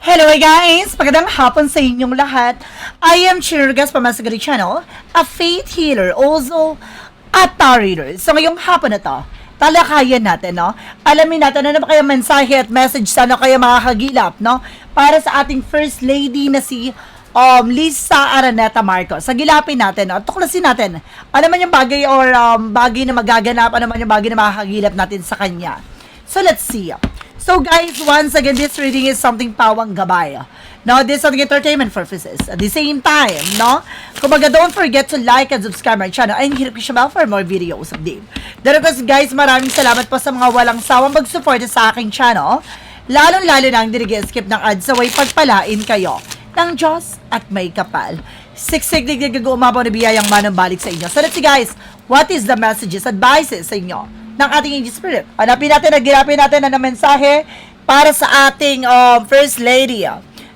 Hello guys! Magandang hapon sa inyong lahat. I am Chirgas Pamasagari Channel, a faith healer, also a tarot reader. So ngayong hapon na to, talakayan natin, no? Alamin natin ano ba kaya mensahe at message sana kaya makakagilap, no? Para sa ating First Lady na si um, Lisa Araneta Marcos. Sa gilapin natin, no? tuklasin natin. Ano man yung bagay or um, bagay na magaganap, ano man yung bagay na makakagilap natin sa kanya. So let's see. So guys, once again, this reading is something pawang gabay. No, this is something entertainment purposes. At the same time, no? Kumbaga, don't forget to like and subscribe my channel and hit the bell for more videos of Dave. Daratas guys, maraming salamat po sa mga walang sawang mag-support sa aking channel. Lalong-lalo na ang dirige-skip ng ads sa way pagpalain kayo ng Diyos at may kapal. Siksik digdig umabaw na biyayang manang balik sa inyo. So let's see guys, what is the messages, advices sa inyo ng ating angel spirit? Hanapin natin, nagilapin natin na mensahe para sa ating um, First Lady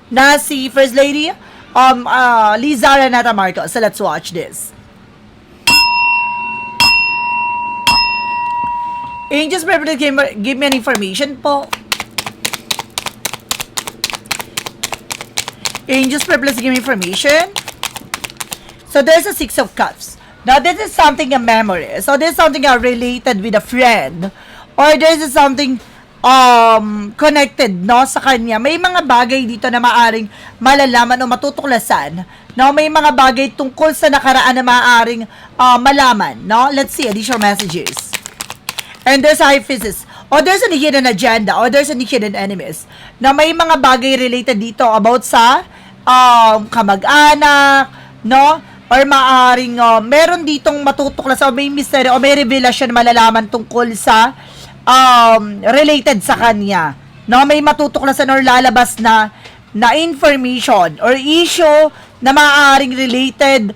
na si First Lady um, uh, Liza Renata Marcos. So let's watch this. Angel Spirit, give, give me an information po. Angel Spirit, please give me information. So there's a Six of Cups. Now this is something a memory. So this is something uh, related with a friend. Or this is something um connected no sa kanya. May mga bagay dito na maaring malalaman o matutuklasan. No, may mga bagay tungkol sa nakaraan na maaring uh, malaman, no? Let's see additional messages. And there's high physics. Or there's a hidden agenda. Or there's a hidden enemies. Na may mga bagay related dito about sa um, kamag-anak, no? Or maaring uh, meron ditong matutuklas o may mystery o may revelation malalaman tungkol sa um, related sa kanya. No, may matutuklasan or lalabas na na information or issue na maaaring related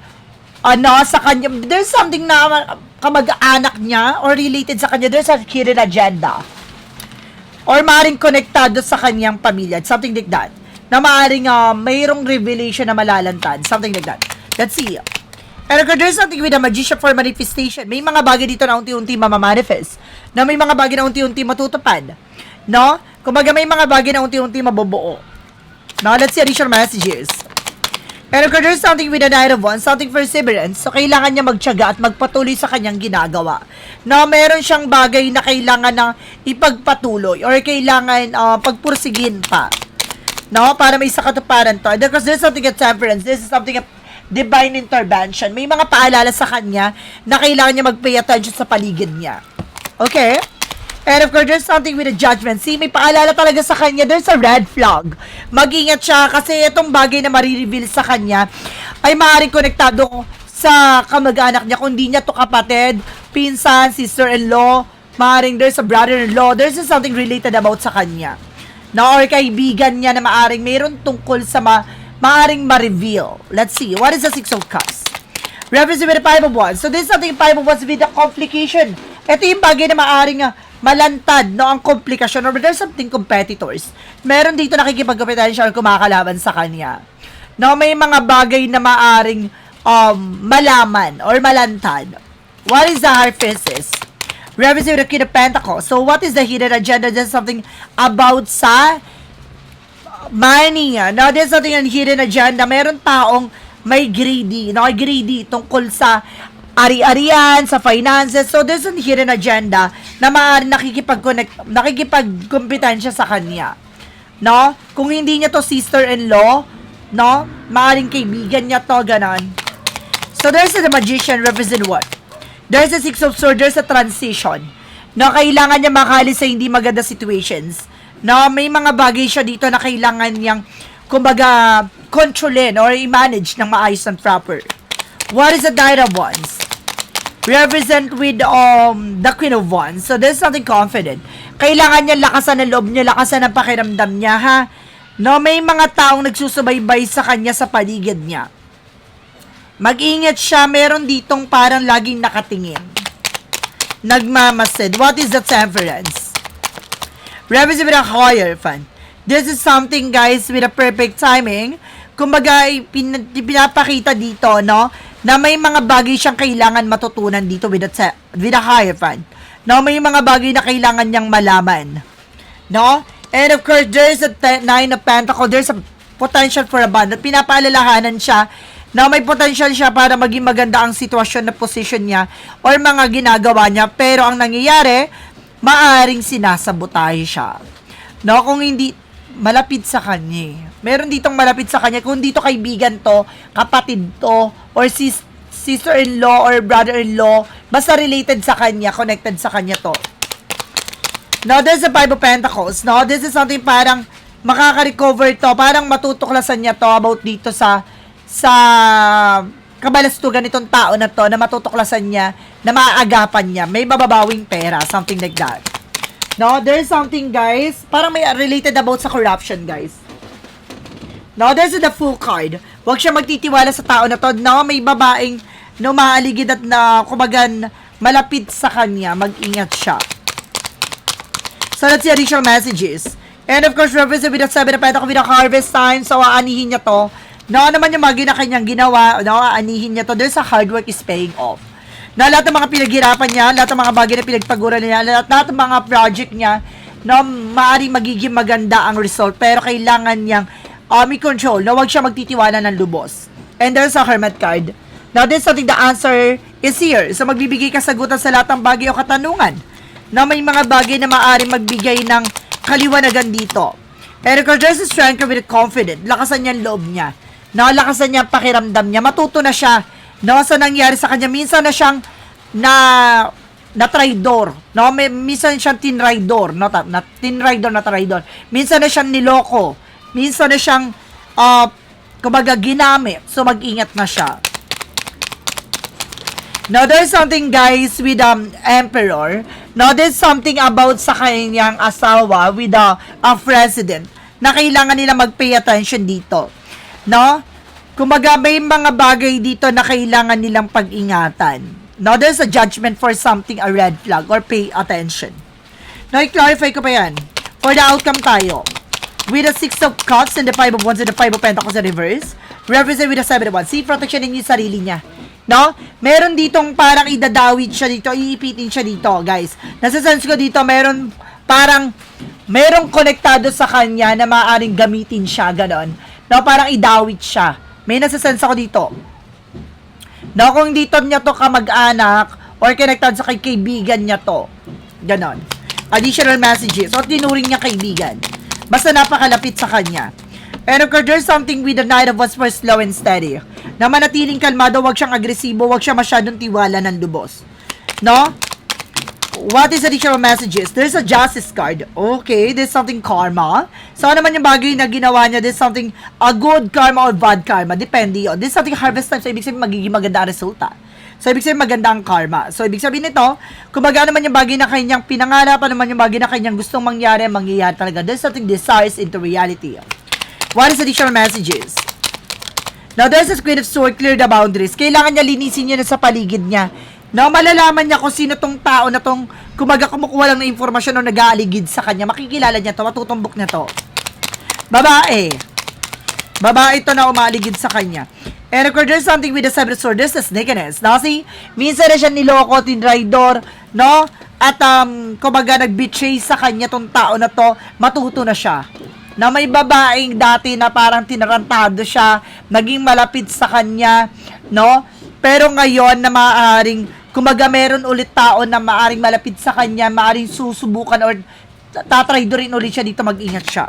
ano sa kanya. There's something na kamag-anak niya or related sa kanya. There's a hidden agenda. Or maaaring konektado sa kanyang pamilya. Something like that. Na maaaring uh, mayroong revelation na malalantad something like that let's see and kung there's something with a magician for manifestation may mga bagay dito na unti-unti mamamanifest na may mga bagay na unti-unti matutupad no kumbaga may mga bagay na unti-unti mabubuo Now, let's see additional messages. Pero kung there's something with the Knight of Wands, something perseverance, so kailangan niya magtyaga at magpatuloy sa kanyang ginagawa. Na meron siyang bagay na kailangan na ipagpatuloy or kailangan uh, pagpursigin pa. No? Para may sa katuparan to. Because there's something at temperance, this is something at divine intervention. May mga paalala sa kanya na kailangan niya mag-pay attention sa paligid niya. Okay? And of course, there's something with a judgment. See, may paalala talaga sa kanya. There's a red flag. Mag-ingat siya kasi itong bagay na marireveal sa kanya ay maaaring konektado sa kamag-anak niya. Kung di niya to kapatid, pinsan, sister-in-law, maaaring there's a brother-in-law, there's something related about sa kanya. Na or kaibigan niya na maaaring mayroon tungkol sa ma maaaring ma-reveal. Let's see. What is the Six of Cups? Represent with the Five of Wands. So this is something Five of Wands with the complication. Ito yung bagay na maaaring uh, malantad, no, ang komplikasyon or there's something competitors. Meron dito nakikipagkompetan siya or kumakalaban sa kanya. No, may mga bagay na maaring um, malaman or malantad. What is the priestess? Represent with the King of Pentacles. So, what is the hidden agenda? There's something about sa money. No, there's something on hidden agenda. Meron taong may greedy, no, greedy tungkol sa ari-arian, sa finances. So, there's a hidden agenda na maaari nakikipag-connect, nakikipag-kompetensya sa kanya. No? Kung hindi niya to sister-in-law, no? Maaring kaibigan niya to, ganon. So, there's a magician represent what? There's a six of swords, there's a transition. No, kailangan niya makali sa hindi maganda situations. No, may mga bagay siya dito na kailangan niyang, kumbaga, kontrolin or i-manage ng maayos and proper. What is the Knight of Wands? represent with um the Queen of Wands. So there's something confident. Kailangan niya lakasan ng loob niya, lakasan ng pakiramdam niya, ha? No, may mga taong nagsusubaybay sa kanya sa paligid niya. Mag-ingat siya, meron ditong parang laging nakatingin. Nagmamasid. What is the temperance? Represent with a Hierophant. This is something, guys, with a perfect timing. Kumbaga, pin- pinapakita dito, no? na may mga bagay siyang kailangan matutunan dito with a, with a Hierophant. No, may mga bagay na kailangan niyang malaman. No? And of course, there's a te- nine of pentacles. There's a potential for abundance. Pinapaalalahanan siya na may potential siya para maging maganda ang sitwasyon na position niya or mga ginagawa niya. Pero ang nangyayari, maaring sinasabotahe siya. No, kung hindi malapit sa kanya. eh. Meron ditong malapit sa kanya. Kung dito kaibigan to, kapatid to, or sis- sister-in-law or brother-in-law, basta related sa kanya, connected sa kanya to. Now, there's a Five of Pentacles. No, this is something parang makaka-recover to. Parang matutuklasan niya to about dito sa sa kabalastugan nitong tao na to na matutuklasan niya na maaagapan niya. May mababawing pera. Something like that. No, there's something, guys. Parang may related about sa corruption, guys. No, there's the full card. Huwag siya magtitiwala sa tao na to. No, may babaeng no maaligid at na kumagan malapit sa kanya. Mag-ingat siya. So, that's the additional messages. And of course, represent with the seven of pentacles with the harvest time. So, aanihin niya to. Ano naman yung mga kanyang ginawa, no, aanihin niya to. There's a hard work is paying off. Na lahat ng mga pinaghirapan niya, lahat ng mga bagay na pinagpaguran niya, lahat, lahat ng mga project niya, no, maaaring magiging maganda ang result. Pero kailangan niyang um, i-control na huwag siya magtitiwala ng lubos. And there's a hermit card. Now, this is something the answer is here. So, magbibigay ka sagutan sa lahat ng bagay o katanungan na may mga bagay na maaaring magbigay ng kaliwanagan dito. And of course, there's a strength with confident. Lakasan niya loob niya. Nalakasan niya ang pakiramdam niya. Matuto na siya. No, sa nangyari sa kanya. Minsan na siyang na na traidor. No, may minsan siyang tinraidor, no, ta- na tinraidor na traidor. Minsan na siyang niloko. Minsan na siyang uh, kumbaga ginamit. So mag-ingat na siya. Now, there's something, guys, with um, Emperor. Now, there's something about sa kanyang asawa with uh, a president na kailangan nila mag-pay attention dito. No? Kumaga, may mga bagay dito na kailangan nilang pag-ingatan. Now, there's a judgment for something, a red flag, or pay attention. Now, i-clarify ko pa yan. For the outcome tayo. With the Six of Cups and the Five of Wands and the Five of Pentacles in reverse, represent with the Seven of Wands. See, protection ninyo yung sarili niya. No? Meron ditong parang idadawit siya dito, iipitin siya dito, guys. Nasa sense ko dito, meron parang merong konektado sa kanya na maaaring gamitin siya, ganon. No, parang idawit siya. May nasa sense ako dito. No, kung dito niya to kamag-anak or connected sa kay kaibigan niya to. Ganon. Additional messages. O tinuring niya kaibigan. Basta napakalapit sa kanya. And of there's something with the Knight of Wands for slow and steady. Na manatiling kalmado, wag siyang agresibo, wag siya masyadong tiwala ng lubos. No? What is additional messages? There's a justice card. Okay, there's something karma. So, ano naman yung bagay na ginawa niya? There's something, a good karma or bad karma. Depende yun. There's something harvest time. So, ibig sabihin, magiging maganda resulta. So, ibig sabihin, maganda ang karma. So, ibig sabihin nito, kung naman yung bagay na kanyang pinangarap, ano naman yung bagay na kanyang gustong mangyari, mangyayari talaga. There's something desires into reality. What is additional messages? Now, there's a Queen of Swords, clear the boundaries. Kailangan niya linisin na sa paligid niya. Now, malalaman niya kung sino tong tao na tong kumaga kumukuha lang ng informasyon o nag-aaligid sa kanya. Makikilala niya to, matutumbok niya to. Babae. Babae to na umaligid sa kanya. And of course, there's something with the seven of swords. There's the snakiness. No? See, minsan na siya niloko, tinraidor, no? At, um, kumbaga, nag-betray sa kanya tong tao na to, matuto na siya na may babaeng dati na parang tinarantado siya, naging malapit sa kanya, no? Pero ngayon na maaaring, kumaga meron ulit tao na maaaring malapit sa kanya, maaaring susubukan or tatraidorin ulit siya dito, mag-ingat siya.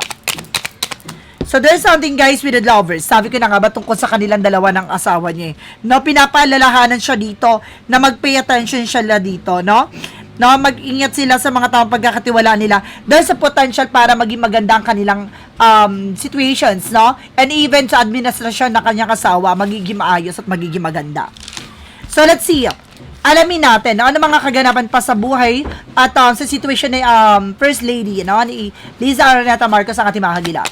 So there's something guys with the lovers. Sabi ko na nga ba tungkol sa kanilang dalawa ng asawa niya eh. No, pinapaalalahanan siya dito na mag-pay attention siya dito, no? No, mag-ingat sila sa mga taong pagkakatiwalaan nila. There's a potential para maging maganda ang kanilang um, situations, no? And even sa administrasyon ng kanyang asawa, magiging maayos at magiging maganda. So let's see. Alamin natin no, ano mga kaganapan pa sa buhay at um, sa situation ni um, First Lady no, ni Liza Araneta Marcos ang ating mga kagila.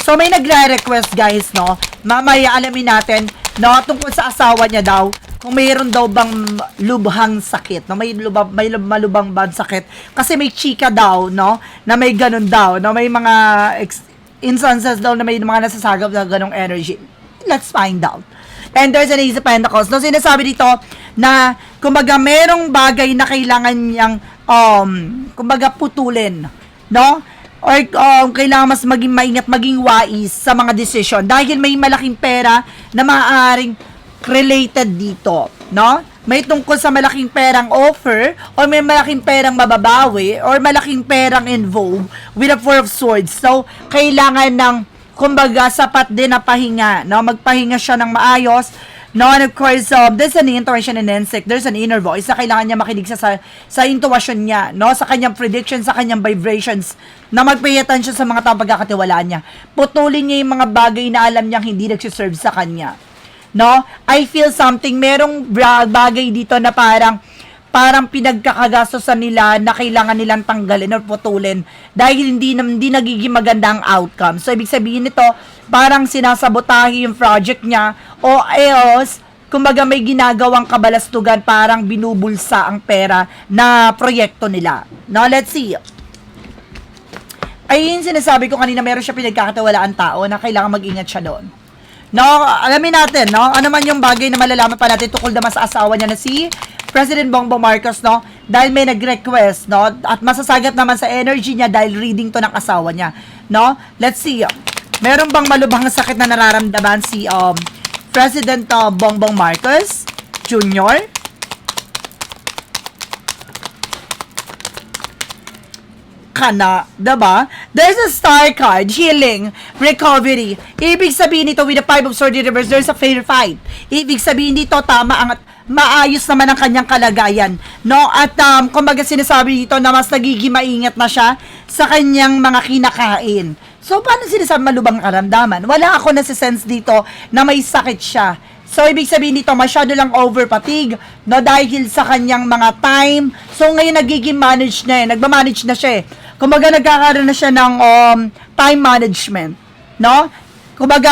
So may nagre-request guys, no? Mamaya alamin natin, no, tungkol sa asawa niya daw, kung mayroon daw bang lubhang sakit, no? May lubang may lub- malubang bad sakit kasi may chika daw, no, na may ganun daw, no, may mga ex- instances daw na may mga nasasagap na ganong energy. Let's find out. And there's an Ace Pentacles. No, sinasabi dito na, kumbaga, merong bagay na kailangan niyang, um, kumbaga, putulin. No? or um, kailangan mas maging maingat, maging wise sa mga decision dahil may malaking pera na maaaring related dito, no? May tungkol sa malaking perang offer or may malaking perang mababawi or malaking perang involved with a four of swords. So, kailangan ng kumbaga sapat din na pahinga, no? Magpahinga siya ng maayos No, and of course, um, there's an intuition and instinct. There's an inner voice na kailangan niya makinig sa, sa, sa intuition niya, no? Sa kanyang predictions, sa kanyang vibrations, na mag-pay attention sa mga taong pagkakatiwalaan niya. Putulin niya yung mga bagay na alam niyang hindi nagsiserve sa kanya. No? I feel something, merong bagay dito na parang, parang pinagkakagastosan nila na kailangan nilang tanggalin or putulin dahil hindi, hindi nagiging maganda ang outcome. So, ibig sabihin nito, parang sinasabotahe yung project niya o else, kumbaga may ginagawang kabalastugan, parang binubulsa ang pera na proyekto nila. Now, let's see. Ay, yung sinasabi ko kanina, meron siya pinagkakatawalaan tao na kailangan mag-ingat siya doon. No, alamin natin, no? Ano man yung bagay na malalaman pa natin tukol naman sa asawa niya na si President Bongbong Marcos, no? Dahil may nag-request, no? At masasagat naman sa energy niya dahil reading to ng asawa niya, no? Let's see. Meron bang malubhang sakit na nararamdaman si um, President uh, Bongbong Marcos Jr.? kana, diba? There's a star card, healing, recovery. Ibig sabihin nito with the five of swords in reverse, there's a fair fight. Ibig sabihin dito, tama ang maayos naman ang kanyang kalagayan. No? At um, kumbaga sinasabi dito na mas nagiging maingat na siya sa kanyang mga kinakain. So, paano sinasabi malubang karamdaman? Wala ako nasa-sense dito na may sakit siya. So, ibig sabihin dito, masyado lang over fatigue, no, dahil sa kanyang mga time. So, ngayon nagiging manage na eh, nagmamanage na siya eh. Kumbaga, nagkakaroon na siya ng um, time management, no? Kumbaga,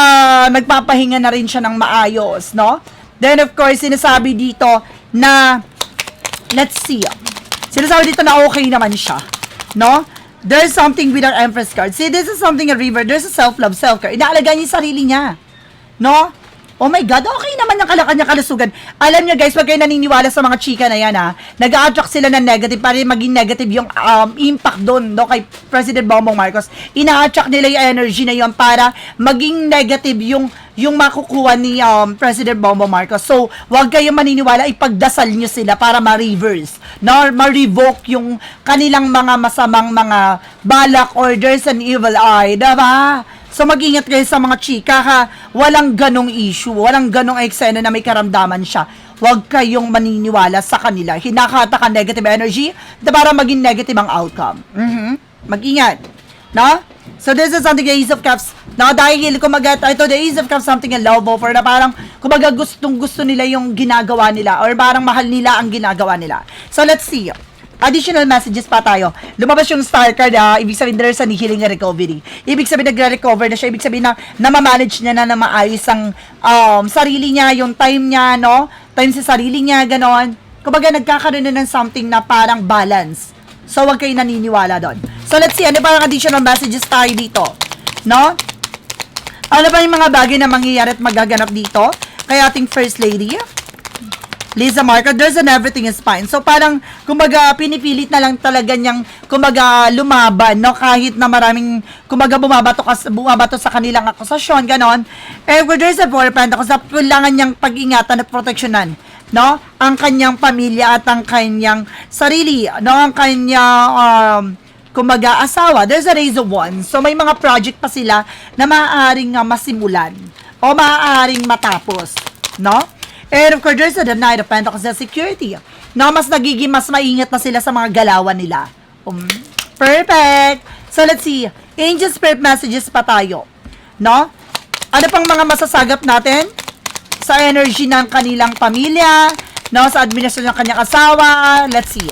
nagpapahinga na rin siya ng maayos, no? Then, of course, sinasabi dito na, let's see, sinasabi dito na okay naman siya, no? There's something with our Empress card. See, this is something a river. There's a self-love, self-care. Inaalagaan niya yung sarili niya. No? Oh my God, okay naman ang kanya kalusugan. Alam niyo guys, wag kayo naniniwala sa mga chika na yan ha. Nag-attract sila ng negative para maging negative yung um, impact doon no, kay President Bongbong Marcos. Ina-attract nila yung energy na yun para maging negative yung yung makukuha ni um, President Bongbong Marcos. So, wag kayong maniniwala, ipagdasal niyo sila para ma-reverse, no? ma-revoke yung kanilang mga masamang mga balak or there's an evil eye, diba? So mag-ingat kayo sa mga chika ha. Walang ganong issue, walang ganong eksena na may karamdaman siya. Huwag kayong maniniwala sa kanila. Hinakata ka negative energy na para maging negative ang outcome. Mhm. Mag-ingat. No? So this is something the Ace of Cups. No, dahil kumaga, ito the Ace of Cups something a love offer na parang kumaga gustong gusto nila yung ginagawa nila or parang mahal nila ang ginagawa nila. So let's see additional messages pa tayo. Lumabas yung star card, ah, ibig sabihin there's an healing and recovery. Ibig sabihin nagre-recover na siya, ibig sabihin na namamanage niya na na maayos ang um, sarili niya, yung time niya, no? Time sa sarili niya, ganon. Kumbaga nagkakaroon na ng something na parang balance. So, wag kayo naniniwala doon. So, let's see, ano ba yung additional messages tayo dito? No? Ano ba yung mga bagay na mangyayari at magaganap dito? Kay ating First Lady? Lisa Marco, there's an everything is fine. So parang, kumbaga, pinipilit na lang talaga niyang, kumbaga, lumaban, no? Kahit na maraming, kumbaga, bumabato, kas, bumabato sa kanilang akusasyon, ganon. Eh, where there's a four pentacles, na kailangan niyang pag-ingatan at proteksyonan, no? Ang kanyang pamilya at ang kanyang sarili, no? Ang kanyang, um, kumbaga, asawa. There's a raise of one. So, may mga project pa sila na maaaring uh, masimulan o maaaring matapos, no? And of course, there's the Knight of Pentacles na security. Na mas nagiging mas maingat na sila sa mga galawan nila. Um, perfect! So, let's see. Angel Spirit messages pa tayo. No? Ano pang mga masasagap natin? Sa energy ng kanilang pamilya, no? Sa administrasyon ng kanyang asawa. Let's see.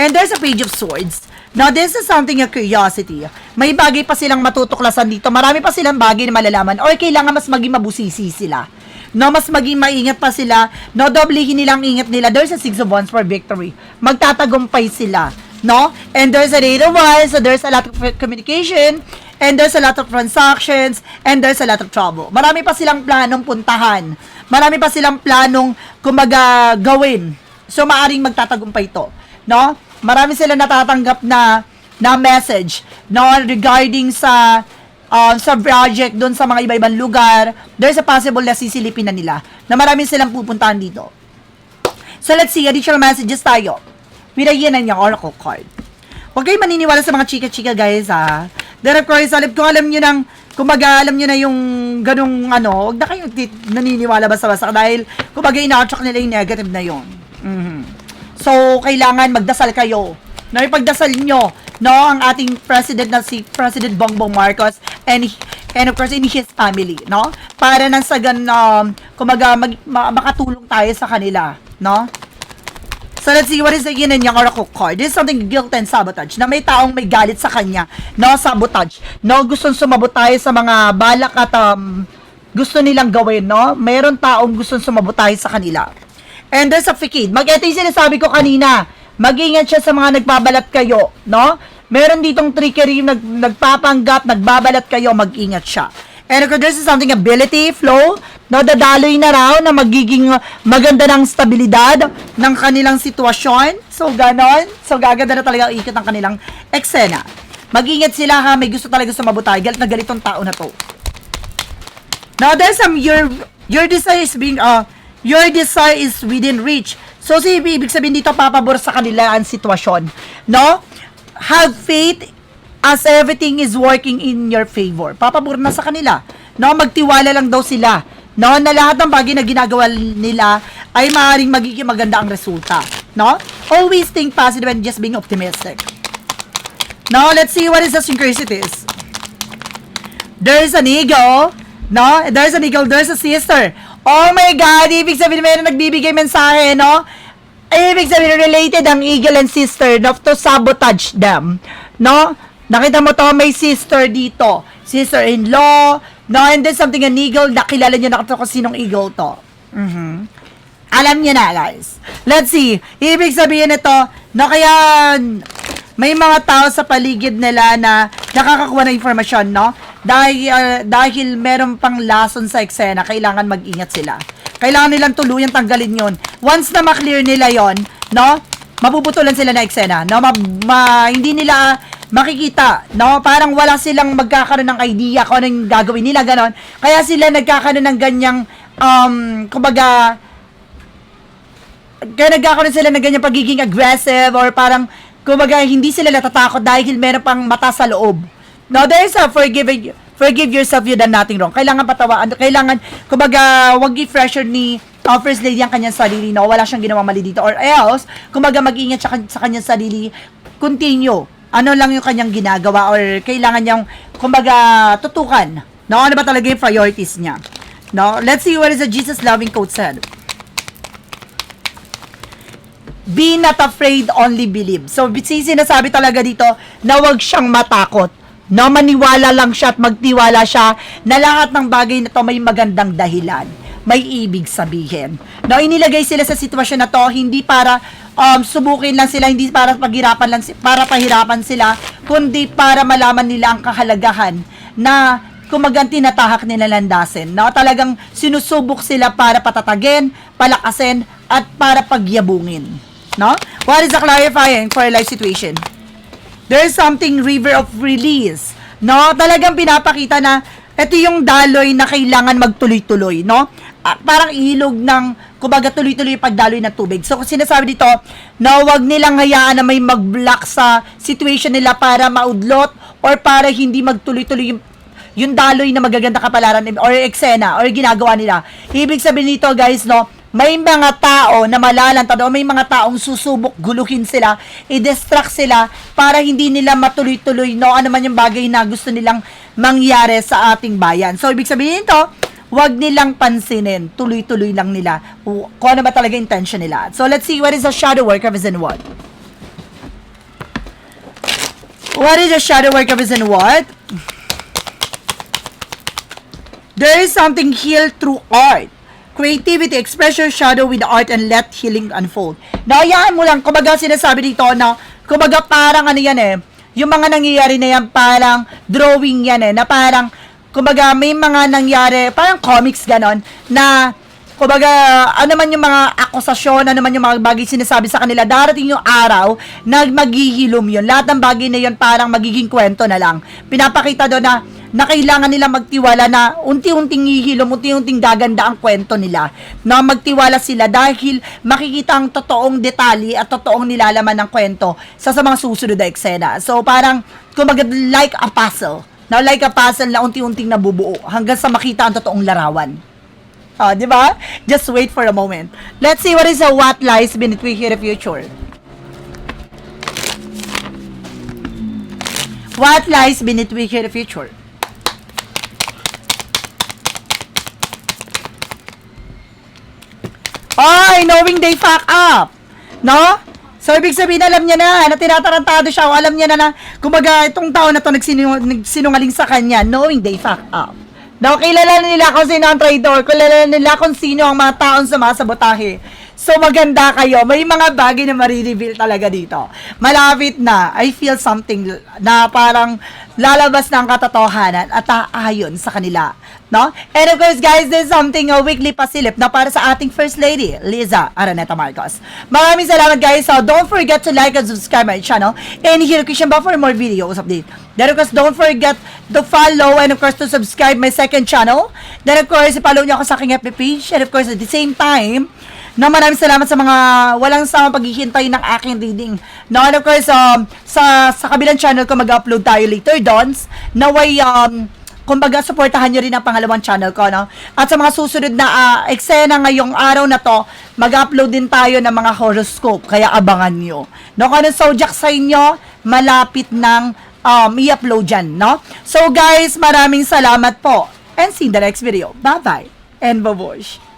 And there's a page of swords. Now, this is something of curiosity. May bagay pa silang matutuklasan dito. Marami pa silang bagay na malalaman. Or kailangan mas maging mabusisi sila no, mas maging maingat pa sila, no, doblehin nilang ingat nila. There's a six of wands for victory. Magtatagumpay sila, no? And there's a eight of wands, so there's a lot of communication, and there's a lot of transactions, and there's a lot of trouble. Marami pa silang planong puntahan. Marami pa silang planong, kumaga, gawin. So, maaring magtatagumpay ito, no? Marami sila natatanggap na na message no regarding sa um, sa project doon sa mga iba-ibang lugar, there's a possible na sisilipin na nila na marami silang pupuntahan dito. So let's see, additional messages tayo. With a yin and yang oracle card. Huwag kayong maniniwala sa mga chika-chika guys ha. Of course, alam ko alam nyo nang, kumbaga alam nyo na yung ganong ano, huwag na tit- naniniwala basta-basta dahil kumbaga ina-attract nila yung negative na yon. Mhm. So, kailangan magdasal kayo. No, ipagdasal nyo, no, ang ating president na si President Bongbong Marcos and and of course in his family, no? Para nang sa gan um, kumbaga mag, ma- makatulong tayo sa kanila, no? So let's see what is the yin and yang oracle card. This is something guilt and sabotage na may taong may galit sa kanya. No, sabotage. No, gustong sumabot tayo sa mga balak at um, gusto nilang gawin, no? Mayroon taong gustong sumabot tayo sa kanila. And there's a fakid. Mag ito yung sinasabi ko kanina. Mag-ingat siya sa mga nagbabalat kayo, no? Meron ditong trickery, nag, nagpapanggap, nagbabalat kayo, mag-ingat siya. And course, this is something ability, flow, no, dadaloy na raw na magiging maganda ng stabilidad ng kanilang sitwasyon. So, ganon. So, gaganda na talaga ikot ng kanilang eksena. Mag-ingat sila ha, may gusto talaga sumabotay. Galit na galit tong tao na to. Now, there's some, your, your desire is being, uh, your desire is within reach. So, si ibig sabihin dito, papabor sa kanila ang sitwasyon. No? Have faith as everything is working in your favor. Papabor na sa kanila. No? Magtiwala lang daw sila. No? Na lahat ng bagay na ginagawa nila ay maaaring magiging maganda ang resulta. No? Always think positive and just being optimistic. Now, let's see what is the synchronicities. There's an eagle. No? There's an eagle. There's a sister. Oh my God! Ibig sabihin meron nagbibigay mensahe, no? Ibig sabihin related ang eagle and sister no, to sabotage them. No? Nakita mo to, may sister dito. Sister-in-law. No? And then something an eagle. Nakilala nyo na kung sinong eagle to. Mhm. Alam niyo na, guys. Let's see. Ibig sabihin nito, no, kaya may mga tao sa paligid nila na nakakakuha ng informasyon, no? Dahil, ah, dahil meron pang lason sa eksena, kailangan mag-ingat sila. Kailangan nilang tuluyan tanggalin yon. Once na ma-clear nila yon, no? Mapuputulan sila na eksena, no? Ma, ma- hindi nila makikita, no? Parang wala silang magkakaroon ng idea kung anong gagawin nila, ganon. Kaya sila nagkakaroon ng ganyang, um, kumbaga, kaya nagkakaroon sila ng ganyan pagiging aggressive or parang kumbaga hindi sila natatakot dahil meron pang mata sa loob. No, there is a forgiving forgive yourself you done nothing wrong. Kailangan patawaan, kailangan kumbaga wag i-pressure ni uh, First Lady ang kanyang sarili no, wala siyang ginawang mali dito or else kumbaga mag-ingat siya sa kanyang sarili, continue. Ano lang yung kanyang ginagawa or kailangan niyang kumbaga tutukan. No, ano ba talaga yung priorities niya? No, let's see what is the Jesus loving quote said. Be not afraid, only believe. So, si- sinasabi talaga dito na wag siyang matakot. No, maniwala lang siya at magtiwala siya na lahat ng bagay na to may magandang dahilan. May ibig sabihin. No, inilagay sila sa sitwasyon na to hindi para um, subukin lang sila, hindi para paghirapan lang, para pahirapan sila, kundi para malaman nila ang kahalagahan na kumaganti na tahak nila landasin. No? Talagang sinusubok sila para patatagin, palakasin, at para pagyabungin. No? What is the clarifying for a life situation? There is something river of release. No? Talagang pinapakita na ito yung daloy na kailangan magtuloy-tuloy, no? Ah, parang ilog ng, kumbaga tuloy-tuloy yung pagdaloy ng tubig. So, sinasabi dito, na wag nilang hayaan na may mag-block sa situation nila para maudlot or para hindi magtuloy-tuloy yung yung daloy na magaganda kapalaran or eksena or ginagawa nila. Ibig sabihin nito guys, no, may mga tao na malalantad o may mga taong susubok guluhin sila, i-distract sila para hindi nila matuloy-tuloy no ano man yung bagay na gusto nilang mangyari sa ating bayan. So, ibig sabihin nito, wag nilang pansinin, tuloy-tuloy lang nila kung ano ba talaga intention nila. So, let's see what is the shadow work of and what. What is the shadow work of and what? There is something healed through art. Creativity, express your shadow with art and let healing unfold. Nayaan mo lang, kumbaga sinasabi dito na, kumbaga parang ano yan eh, yung mga nangyayari na yan parang drawing yan eh, na parang, kumbaga may mga nangyari, parang comics ganon, na kumbaga, ano man yung mga akusasyon, ano man yung mga bagay sinasabi sa kanila, darating yung araw na maghihilom yun. Lahat ng bagay na yun parang magiging kwento na lang. Pinapakita doon na na kailangan nila magtiwala na unti-unting hihilom, unti-unting gaganda ang kwento nila. Na magtiwala sila dahil makikita ang totoong detalye at totoong nilalaman ng kwento sa, sa mga susunod na eksena. So parang, kumbaga, like a puzzle. Na like a puzzle na unti-unting nabubuo hanggang sa makita ang totoong larawan. Ah, di ba? Just wait for a moment. Let's see what is the what lies beneath we hear future. What lies beneath we hear future? Ay, knowing they fuck up. No? So, ibig sabihin, alam niya na, na tinatarantado siya, o alam niya na na, kumaga, itong tao na to nagsinu- nagsinungaling sa kanya, knowing they fuck up. No, kilala nila kung sino ang traitor, kilala nila kung sino ang mga taong sumasabotahe. So, maganda kayo. May mga bagay na marireveal talaga dito. Malapit na. I feel something na parang lalabas ang katotohanan at aayon sa kanila. No? And of course, guys, this is something a weekly pasilip na para sa ating First Lady, Liza Araneta Marcos. Maraming salamat, guys. So, don't forget to like and subscribe my channel. And here, Christian ba for more videos update. Then, of course, don't forget to follow and, of course, to subscribe my second channel. Then, of course, follow niyo ako sa aking FB page. And, of course, at the same time, na maraming salamat sa mga walang sama paghihintay ng aking reading. No, and of course, um, sa, sa kabilang channel ko mag-upload tayo later, Dons, naway, um, kumbaga, supportahan nyo rin ang pangalawang channel ko, no? At sa mga susunod na ah, eksena ngayong araw na to, mag-upload din tayo ng mga horoscope, kaya abangan nyo. No, kung anong zodiac sa inyo, malapit ng um, i-upload dyan, no? So, guys, maraming salamat po. And see the next video. Bye-bye. And babush.